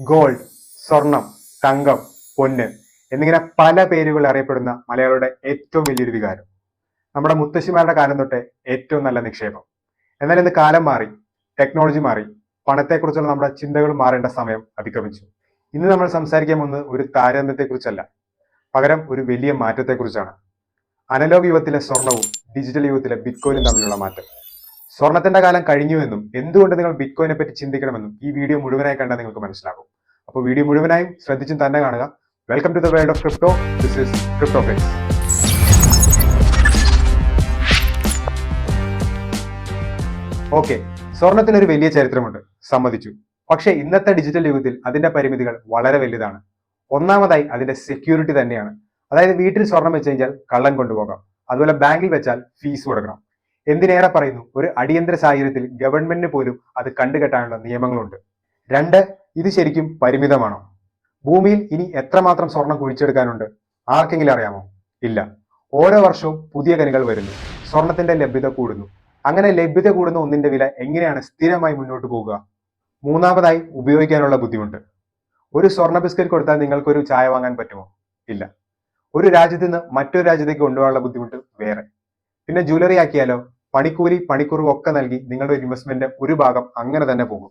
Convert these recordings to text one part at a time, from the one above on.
Gold സ്വർണം തങ്കം പൊന്ന് എന്നിങ്ങനെ പല പേരുകൾ അറിയപ്പെടുന്ന മലയാളിയുടെ ഏറ്റവും വലിയൊരു വികാരം. നമ്മുടെ മുത്തശ്ശിമാരുടെ കാലം തൊട്ടേ ഏറ്റവും നല്ല നിക്ഷേപം. എന്നാൽ ഇന്ന് കാലം മാറി ടെക്നോളജി മാറി പണത്തെക്കുറിച്ചുള്ള നമ്മുടെ ചിന്തകൾ മാറേണ്ട സമയം അതിക്രമിച്ചു. ഇന്ന് നമ്മൾ സംസാരിക്കാൻ പോകുന്നത് ഒരു താരതമ്യത്തെക്കുറിച്ചല്ല പകരം ഒരു വലിയ മാറ്റത്തെക്കുറിച്ചാണ്. അനലോഗ് യുഗത്തിലെ സ്വർണവും ഡിജിറ്റൽ യുഗത്തിലെ ബിറ്റ്കോയിനും തമ്മിലുള്ള മാറ്റം. സ്വർണത്തിന്റെ കാലം കഴിഞ്ഞുവെന്നും എന്തുകൊണ്ട് നിങ്ങൾ ബിറ്റ്കോയിനെ പറ്റി ചിന്തിക്കണമെന്നും ഈ വീഡിയോ മുഴുവനായി കണ്ടാൽ നിങ്ങൾക്ക് മനസ്സിലാകും. അപ്പോൾ വീഡിയോ മുഴുവനായും ശ്രദ്ധിച്ചും തന്നെ കാണുക. Welcome to the world of crypto this is crypto fix okay സ്വർണത്തിന് ഒരു വലിയ ചരിത്രമുണ്ട്. സമ്മതിച്ചു. പക്ഷേ ഇന്നത്തെ ഡിജിറ്റൽ യുഗത്തിൽ അതിന്റെ പരിമിതികൾ വളരെ വലുതാണ്. ഒന്നാമതായി അതിന്റെ സെക്യൂരിറ്റി തന്നെയാണ്. അതായത് വീട്ടിൽ സ്വർണം വെച്ച് കഴിഞ്ഞാൽ കള്ളം കൊണ്ടുപോകാം. അതുപോലെ ബാങ്കിൽ വെച്ചാൽ ഫീസ് കൊടുക്കണം എന്തിനേറെ പറയുന്നു? ഒരു അടിയന്തര സാഹചര്യത്തിൽ ഗവൺമെന്റിന് പോലും അത് കണ്ടുകെട്ടാനുള്ള നിയമങ്ങളുണ്ട്. രണ്ട് ഇത് ശരിക്കും പരിമിതമാണോ? ഭൂമിയിൽ ഇനി എത്രമാത്രം സ്വർണം കുഴിച്ചെടുക്കാനുണ്ട്? ആർക്കെങ്കിലും അറിയാമോ? ഇല്ല. ഓരോ വർഷവും പുതിയ കനികൾ വരുന്നു. സ്വർണത്തിന്റെ ലഭ്യത കൂടുന്നു. അങ്ങനെ ലഭ്യത കൂടുന്ന ഒന്നിന്റെ വില എങ്ങനെയാണ് സ്ഥിരമായി മുന്നോട്ട് പോകുക മൂന്നാമതായി ഉപയോഗിക്കാനുള്ള ബുദ്ധിമുട്ട്. ഒരു സ്വർണ ബിസ്ക്കറ്റ് കൊടുത്താൽ നിങ്ങൾക്കൊരു ചായ വാങ്ങാൻ പറ്റുമോ? ഇല്ല. ഒരു രാജ്യത്ത് നിന്ന് മറ്റൊരു രാജ്യത്തേക്ക് കൊണ്ടുപോകാനുള്ള ബുദ്ധിമുട്ട് വേറെ. പിന്നെ ജ്വല്ലറി ആക്കിയാലോ? പണിക്കൂലി പണിക്കുറവ് ഒക്കെ നൽകി നിങ്ങളുടെ ഇൻവെസ്റ്റ്മെന്റ് ഒരു ഭാഗം അങ്ങനെ തന്നെ പോകും.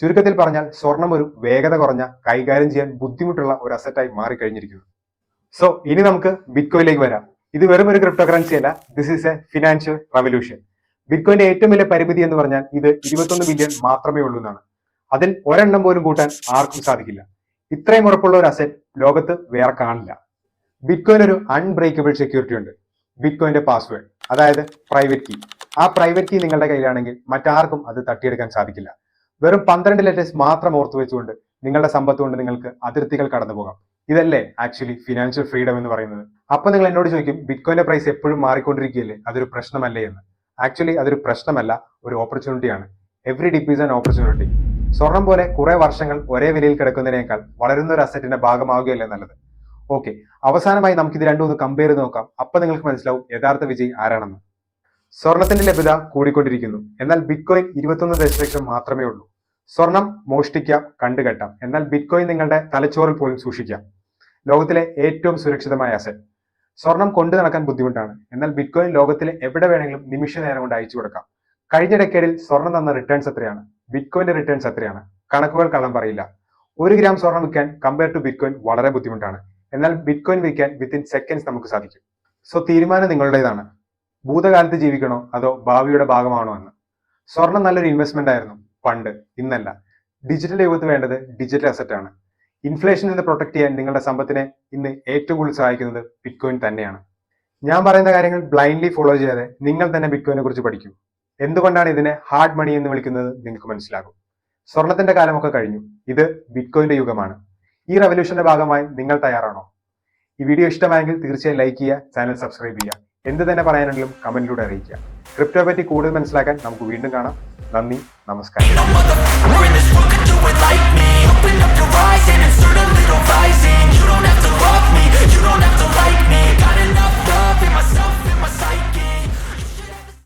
ചുരുക്കത്തിൽ പറഞ്ഞാൽ സ്വർണം ഒരു വേഗത കുറഞ്ഞ കൈകാര്യം ചെയ്യാൻ ബുദ്ധിമുട്ടുള്ള ഒരു അസറ്റായി മാറിക്കഴിഞ്ഞിരിക്കുന്നു. സോ ഇനി നമുക്ക് ബിറ്റ്കോയിലേക്ക് വരാം. ഇത് വെറും ഒരു ക്രിപ്റ്റോ കറൻസി അല്ല. This is a financial revolution ബിറ്റ്കോയിന്റെ ഏറ്റവും വലിയ പരിമിതി എന്ന് പറഞ്ഞാൽ ഇത് ഇരുപത്തൊന്ന് ബില്യൺ മാത്രമേ ഉള്ളൂ എന്നാണ്. അതിൽ ഒരെണ്ണം പോലും കൂട്ടാൻ ആർക്കും സാധിക്കില്ല. ഇത്രയും ഉറപ്പുള്ള ഒരു അസറ്റ് ലോകത്ത് വേറെ കാണില്ല. ബിറ്റ്കോയിൻ ഒരു അൺബ്രേക്കബിൾ സെക്യൂരിറ്റി ഉണ്ട്. ബിറ്റ്കോയിന്റെ പാസ്വേഡ് അതായത് പ്രൈവറ്റ് കീ ആ പ്രൈവറ്റ് കീ നിങ്ങളുടെ കയ്യിലാണെങ്കിൽ മറ്റാർക്കും അത് തട്ടിയെടുക്കാൻ സാധിക്കില്ല. വെറും പന്ത്രണ്ട് ലെറ്റേഴ്സ് മാത്രം ഓർത്തു വെച്ചുകൊണ്ട് നിങ്ങളുടെ സമ്പത്ത് കൊണ്ട് നിങ്ങൾക്ക് അതിർത്തികൾ കടന്നു പോകാം. ഇതല്ലേ ആക്ച്വലി ഫിനാൻഷ്യൽ ഫ്രീഡം എന്ന് പറയുന്നത്? അപ്പൊ നിങ്ങൾ എന്നോട് ചോദിക്കും ബിറ്റ്കോയിന്റെ പ്രൈസ് എപ്പോഴും മാറിക്കൊണ്ടിരിക്കുകയല്ലേ? അതൊരു പ്രശ്നമല്ലേ എന്ന്. ആക്ച്വലി അതൊരു പ്രശ്നമല്ല ഒരു ഓപ്പർച്യൂണിറ്റിയാണ് every dip is an opportunity സ്വർണം പോലെ കുറെ വർഷങ്ങൾ ഒരേ വിലയിൽ കിടക്കുന്നതിനേക്കാൾ വളരുന്ന ഒരു അസറ്റിന്റെ ഭാഗമാവുകയല്ലേ നല്ലത്? ഓക്കെ അവസാനമായി നമുക്ക് ഇത് രണ്ടും ഒന്ന് കമ്പയർ ചെയ്ത് നോക്കാം. അപ്പൊ നിങ്ങൾക്ക് മനസ്സിലാവും യഥാർത്ഥ വിജയി ആരാണെന്ന്. സ്വർണത്തിന്റെ ലഭ്യത കൂടിക്കൊണ്ടിരിക്കുന്നു. എന്നാൽ ബിറ്റ്കോയിൻ ഇരുപത്തൊന്ന് ദശലക്ഷം മാത്രമേ ഉള്ളൂ. സ്വർണം മോഷ്ടിക്കാം കണ്ടുകെട്ടാം. എന്നാൽ ബിറ്റ്കോയിൻ നിങ്ങളുടെ തലച്ചോറിൽ പോലും സൂക്ഷിക്കാം. ലോകത്തിലെ ഏറ്റവും സുരക്ഷിതമായ അസറ്റ് സ്വർണം കൊണ്ടു നടക്കാൻ ബുദ്ധിമുട്ടാണ്. എന്നാൽ ബിറ്റ്കോയിൻ ലോകത്തിലെ എവിടെ വേണമെങ്കിലും നിമിഷ നേരം കൊണ്ട് അയച്ചു കൊടുക്കാം. കഴിഞ്ഞ ഡെക്കേഡിൽ സ്വർണം തന്ന റിട്ടേൺസ് എത്രയാണ്? ബിറ്റ്കോയിന്റെ റിട്ടേൺസ് എത്രയാണ്? കണക്കുകൾ കള്ളം പറയില്ല. ഒരു ഗ്രാം സ്വർണം വിൽക്കാൻ കമ്പയർ ടു ബിറ്റ്കോയിൻ വളരെ ബുദ്ധിമുട്ടാണ്. എന്നാൽ ബിറ്റ്കോയിൻ വിൽക്കാൻ വിത്തിൻ സെക്കൻഡ്സ് നമുക്ക് സാധിക്കും. സോ തീരുമാനം നിങ്ങളുടേതാണ്. ഭൂതകാലത്ത് ജീവിക്കണോ അതോ ഭാവിയുടെ ഭാഗമാണോ എന്ന്. സ്വർണം നല്ലൊരു ഇൻവെസ്റ്റ്മെന്റ് ആയിരുന്നു പണ്ട് ഇന്നല്ല. ഡിജിറ്റൽ യുഗത്ത് വേണ്ടത് ഡിജിറ്റൽ അസറ്റ് ആണ്. ഇൻഫ്ലേഷനിൽ നിന്ന് പ്രൊട്ടക്ട് ചെയ്യാൻ നിങ്ങളുടെ സമ്പത്തിനെ ഇന്ന് ഏറ്റവും കൂടുതൽ സഹായിക്കുന്നത് ബിറ്റ്കോയിൻ തന്നെയാണ്. ഞാൻ പറയുന്ന കാര്യങ്ങൾ ബ്ലൈൻഡ്ലി ഫോളോ ചെയ്യാതെ നിങ്ങൾ തന്നെ ബിറ്റ്കോയിനെ കുറിച്ച് പഠിക്കൂ. എന്തുകൊണ്ടാണ് ഇതിനെ ഹാർഡ് മണി എന്ന് വിളിക്കുന്നത് നിങ്ങൾക്ക് മനസ്സിലാകും. സ്വർണത്തിന്റെ കാലമൊക്കെ കഴിഞ്ഞു. ഇത് ബിറ്റ്കോയിന്റെ യുഗമാണ്. ഈ റവല്യൂഷന്റെ ഭാഗമായി നിങ്ങൾ തയ്യാറാണോ? ഈ വീഡിയോ ഇഷ്ടമായെങ്കിൽ തീർച്ചയായും ലൈക്ക് ചെയ്യുക ചാനൽ സബ്സ്ക്രൈബ് ചെയ്യുക. എന്ത് തന്നെ പറയാനുണ്ടെങ്കിലും കമന്റിലൂടെ അറിയിക്കുക. ക്രിപ്റ്റോ പറ്റി കൂടുതൽ മനസ്സിലാക്കാൻ നമുക്ക് വീണ്ടും കാണാം. നന്ദി നമസ്കാരം.